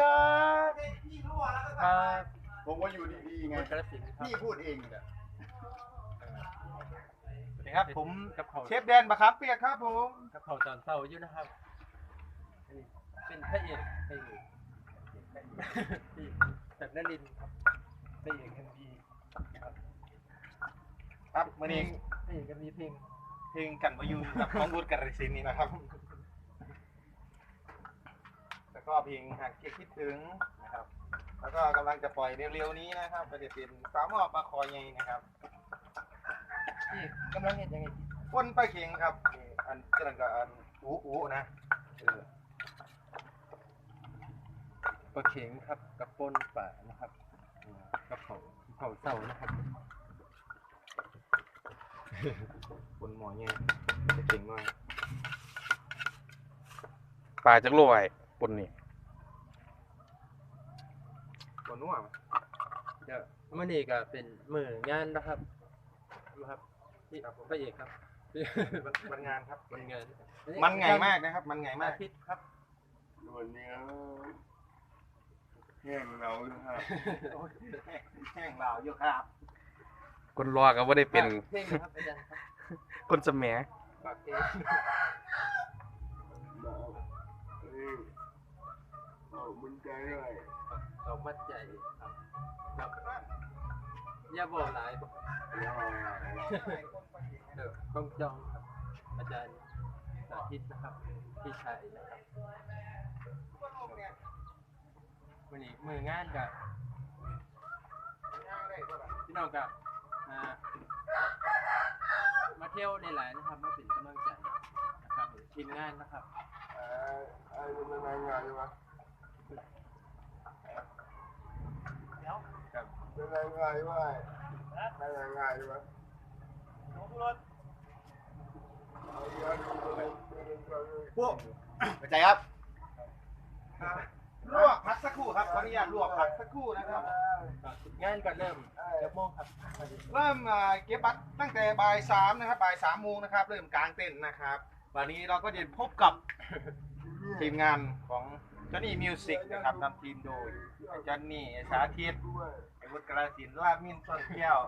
ครับครับผมว่าอยู่ดีๆไงคุณกระสินธุ์ครับพี่พูดเองเนี่ยสวัสดีครับผมกับเขาเชฟแดนบะครับเปียกครับผมกับเขาตอนเศร้าอยู่นะครับอันนี้เป็นพระเอกพระเอกที่จากนลินทร์ครับพระเอกเอ็มบีครับครับวันนี้พระเอกเอ็มบีเพลงเพลงกันมาอยู่กับน้องบุญกันสินนี่นะครับแล้ว ก็เพลงหากเกียคิดถึงนะครับ แล้วก็กำลังจะปล่อยเร็วๆนี้นะครับก็จะเป็นสาวหมอปลาคอใหญ่นะครับที่กำลังเห็นยังไงป้นปลาเค็งครับนี่อันกำลังกับอันอูอูนะเออปลาเข็งครับกับปนป่านะครับอืมกับเขาเขาเศร้านะครับปนหมอใหญ่ปลาเค็งหน่อยปลาจักรวยปนนี่ ปนนัวเดี๋ยวมื่อนี้ก็เป็นมืองานนะครับนะครับที่พระเอกครับมันงานครับ มันงานมันไงมากนะครับ มันไงมากอาทิตย์ครับวันนี้แห้งเราครับโอ้ยแห้งเหล่าอยู่ครับคนรอก็ว่าได้เป็นเพลงนะครับอาจารย์ครับคนสมยฝากเพลงบอกเอ้ยบอกมึงใจด้วย เขามัดใจครับครับอย่าบอกหลายบอกเออต้องจองครับ อาจารย์สาธิตนะครับพี่ชัยนะครับวันนี้มืองานกับพี่น้องกับมามาเที่ยวในหลายนะครับมาเป็นกำลังใจนะครับทีมงานนะครับไอ้ไอ้มันเป็นยังไงวะกับเป็นยังไงวะเป็นยังไงวะเอาเยอะดูเลยเป็นยังไงพวกเข้าใจครับลวกพักสักครู่ครับขออนุญาตลวกพักสักครู่นะครับ งานก็เริ่มเจ็ดโมงครับ เริ่มเก็บบัตรตั้งแต่บ่ายสามนะครับบ่ายสามโมงนะครับ เริ่มกลางเต้นท์นะครับ วันนี้เราก็จะพบกับทีมงานของ จอ h นี่มิวสิกนะครับนำทีมโดยจอ h นี่สาธิตด้วยไอ้วุฒิกราสินลาบมินต้นแก้ว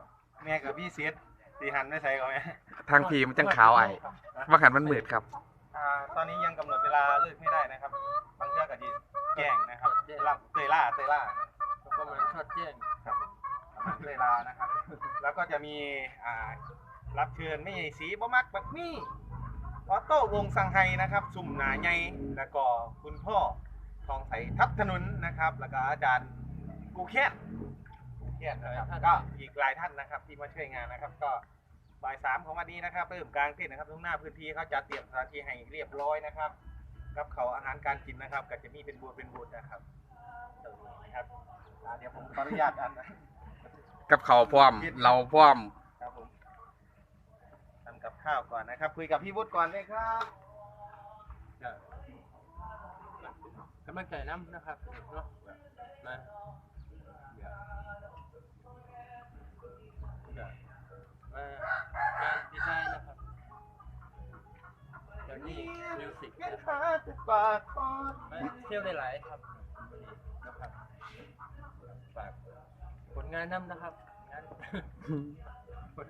แม่กับพี่เซตสีหันไม่ใส่ก่อนไหมทางพีมันจังขาวไอ้ว่าขันมันมืดครับอ่าตอนนี้ยังกำหนดเวลาเลิกไม่ได้นะครับบางเทื่อก็ดีแจ้งนะครับรับเตยล่าเตยล่าประมาณชอดแจ้งครับประมาณเวลานะครับ แล้วก็จะมีอ่ารับเชิญไม่ใช่สีบ่มักแบบนี้ออโต้วงสังไฮนะครับ สุ่มหนาใหญ่แล้วก็คุณพ่อ ทองใสทับถนนนะครับ แล้วก็อาจารย์กูแค้นกูแค้นนะครับก็อีกหลายท่านนะครับ ที่มาช่วยงานนะครับ ก็บ่ายสามของวันนี้นะครับเริ่มกลางเต้นนะครับทุกหน้าพื้นที่เขาจะเตรียมสถานที่ให้เรียบร้อยนะครับกับเขาวอาหารการกินนะครับ ก็จะมีเป็นบูธเป็นบูธนะครับตรงนี้นะครับอ่าเดี๋ยวผมขออนุญาตอันนะ กับเขาวพร้อมเราพร้อม ครับผมทำกับข้าวก่อนนะครับ คุยกับพี่วุฒิก่อนเลยครับ ก็กำลังใจน้ำนะครับเนาะมาเดี๋ยวเดี๋ยวมางานดีไซน์นะครับเดี๋ยวนี้มิวสิกเงินนะคหารับแต่ปากคอนมาเที่ยวได้หลายครับวันนี้นะครับฝากผลงานน้ำนะครับงานผล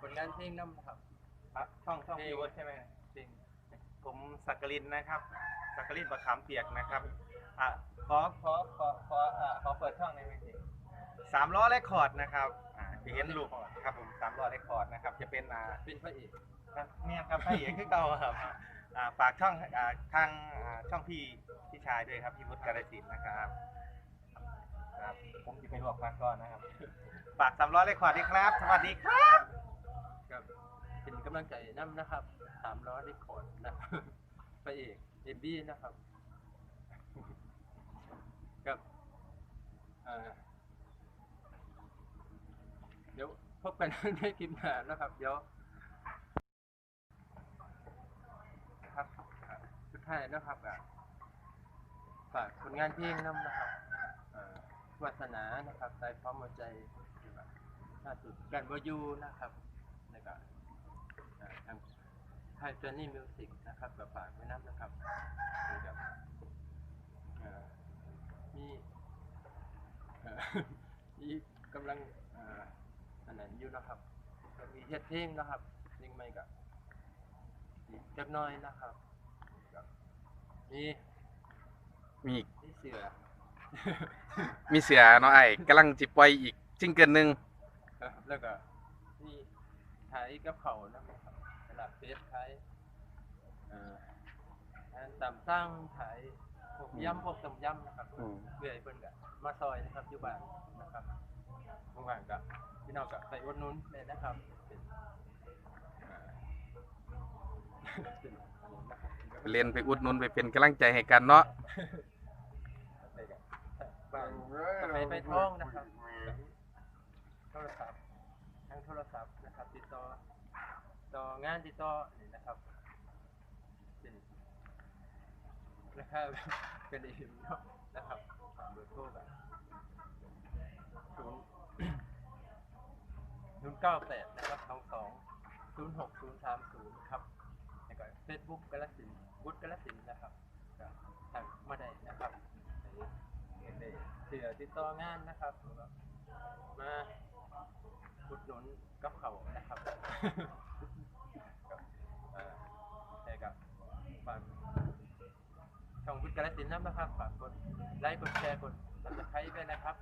ผลงานเพลงน้ำครับอะช่องช่องพี่วุฒิใช่ไหมเพลงผม สักกลินนะครับ สักกลินประขามเปียกนะครับอะขอขอขอขออ่าขอเปิดช่องในอยไหมพี่สามล้อเรคคอร์ดนะครับอ่าจะเห็นรูปครับผมสามล้อเรคคอร์ดนะครับ จะเป็นอ่าเป็นพระเอกครับเนี่ยครับพระเอกคือเก่าครับอ่าฝากช่องอ่าทางอ่าช่องพี่พี่ชายด้วยครับพี่วุฒิกาลสินธุ์นะครับครับผมจะไปลวกพักก่อนนะครับ ฝากสามร้อยเลยขอดีครับ สวัสดีครับกับเป็นกำลังใจน้ำนะครับสามล้อได้ขอดนะครับ พระเอกเอบี้นะครับ กับเดี๋ยวพบกันในคลิปหน้านะครับ เดี๋ยวครับสุดท้ายนะครับฝากผลงานเพลงน้ำนะครับวาสนานะครับใจพร้อมหัวใจนะครับล่าสุดกันวายูนะครับแล้วก็อ่าทาง ค่าจอนี่มิวสิกนะครับกับฝากไว้นับนะครับมีแบบมีมีกำลังอันนั้นอยู่นะครับมีเฮดเพลงนะครับเพลงใหม่กับเล็กน้อยนะครับมีมีมีเสือมีเสือเนาะไอ้กำลังจิบไวอีกจิงเกินหนึ่งแล้วก็มีถ่ายกับเขานะครับ ตลาดเฟสขายเอ่ออาหารตามสั่งขายพวกยำพวกต้มยำนะครับอืมเรื่อยเพิ่นก็มาซอยนะครับอยู่บ้านนะครับว่างๆก็พี่น้องก็ไปอุดหนุนได้นะครับเป็นอ่าเป็นอันนี้นะครับไปเล่นไปอุดหนุนไปเป็นกำลังใจให้กันเนาะไปกันบางไปไปท่องนะครับโทรศัพท์ทางโทรศัพท์นะครับ ติดต่อ ต่องานติดต่อนี่นะครับเป็นราคาเป็นอีกเนาะนะครับฝากเบอร์โทรแบบศูนย์ศูนย์เก้าแปดนะครับสองสองศูนย์หกศูนย์สามศูนย์ครับแล้วก็เฟซบุ๊กกาลสินวุฒิกาลสินนะครับทางมาได้นะครับได้เสือติดต่องานนะครับ มาอุดหนุนกับเขานะครับ กาลสินธุ์นะครับฝากกดไลค์กดแชร์กดซับสไครต์ด้วยนะครับ